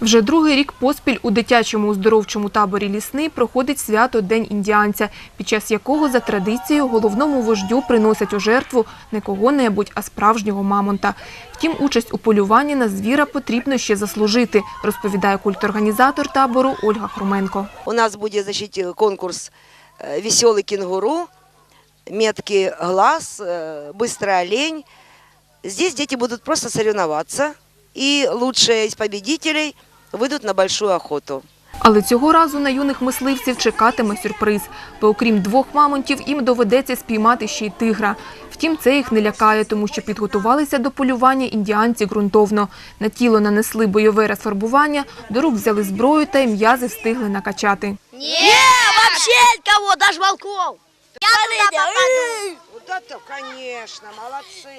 Вже другий рік поспіль у дитячому оздоровчому таборі «Лісний» проходить свято День індіанця, під час якого за традицією головному вождю приносять у жертву не кого-небудь, а справжнього мамонта. Втім, участь у полюванні на звіра потрібно ще заслужити, розповідає культорганізатор табору Ольга Хруменко. У нас будет значит, конкурс э, «Веселый кенгуру», «Меткий глаз», э, «Быстрый олень». Здесь дети будут просто соревноваться, и лучшие из победителей выйдут на большую охоту. Але цього разу на юних мисливців чекатиме сюрприз, бо окрім двох мамонтів їм доведеться спіймати ще й тигра. Втім, це їх не лякає, тому що підготувалися до полювання індіанці ґрунтовно. На тіло нанесли бойове розфарбування, до рук взяли зброю та й м'язи встигли накачати. Нет, вообще никого, даже волков Я туда попаду. Вот это, конечно, молодцы!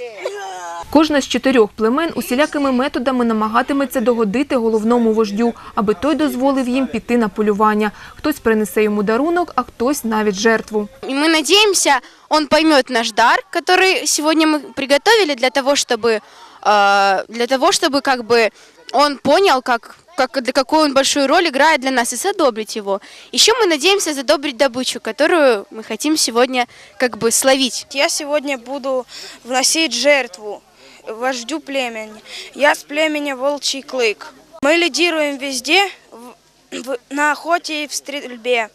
Кожна з чотирьох племен усілякими методами намагатиметься догодити головному вождю, аби той дозволив їм піти на полювання. Хтось принесе йому дарунок, а хтось навіть жертву. И мы надеемся, он поймет наш дар, который сегодня мы приготовили для того, чтобы, э, для того, чтобы как бы он понял, как, как, для какую он большую роль играет для нас, и задобрить его. Еще мы надеемся задобрить добычу, которую мы хотим сегодня как бы словить. Я сегодня буду вносить жертву вождю племени. Я с племени Волчий Клык. Мы лидируем везде, в- в- на охоте и в стрельбе.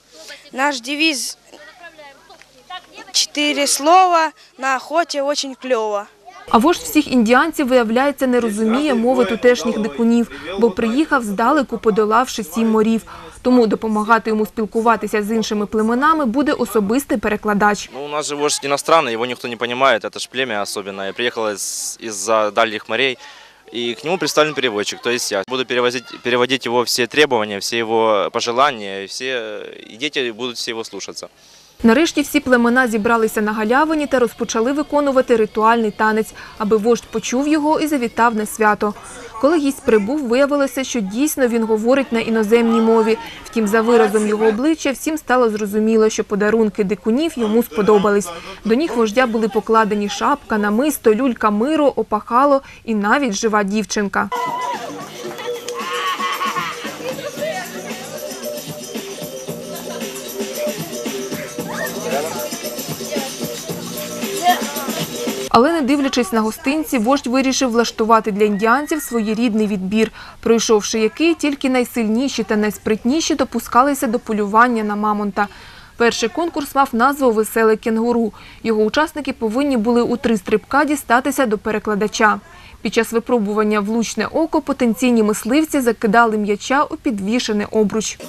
Наш девиз «Четыре слова, на охоте очень клево». А вождь всіх індіанців, виявляється, не розуміє мови тутешніх дикунів, бо приїхав здалеку, подолавши сім морів. Тому допомагати йому спілкуватися з іншими племенами буде особистий перекладач. Ну, у нас же вождь иностранный, его никто не понимает, это же племя особенное. Приехало из- из-за дальних морей, и к нему представлен переводчик, то есть я. Буду перевозить, переводить его все требования, все его пожелания, все, и дети будут все его слушаться. Нарешті всі племена зібралися на галявині та розпочали виконувати ритуальний танець, аби вождь почув його і завітав на свято. Коли гість прибув, виявилося, що дійсно він говорить на іноземній мові. Втім, за виразом його обличчя всім стало зрозуміло, що подарунки дикунів йому сподобались. До ніг вождя були покладені шапка, намисто, люлька миру, опахало і навіть жива дівчинка. Але не дивлячись на гостинці, вождь вирішив влаштувати для індіанців своєрідний відбір, пройшовши який тільки найсильніші та найспритніші допускалися до полювання на мамонта. Перший конкурс мав назву Веселе кенгуру. Його учасники повинні були у три стрибка дістатися до перекладача. Під час випробування влучне око потенційні мисливці закидали м'яча у підвішений обруч.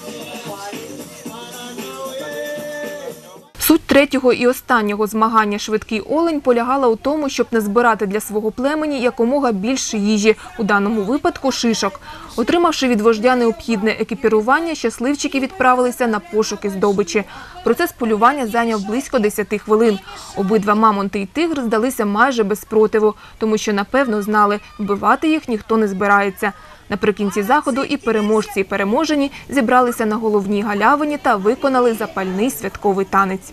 Суть третього і останнього змагання «Швидкий олень» полягала у тому, щоб назбирати для свого племені якомога більше їжі, у даному випадку шишок. Отримавши від вождя необхідне екіпірування, щасливчики відправилися на пошуки здобичі. Процес полювання зайняв близько 10 хвилин. Обидва мамонти і тигр здалися майже без спротиву, тому що напевно знали, вбивати їх ніхто не збирається. Наприкінці заходу і переможці, і переможені зібралися на головній галявині та виконали запальний святковий танець.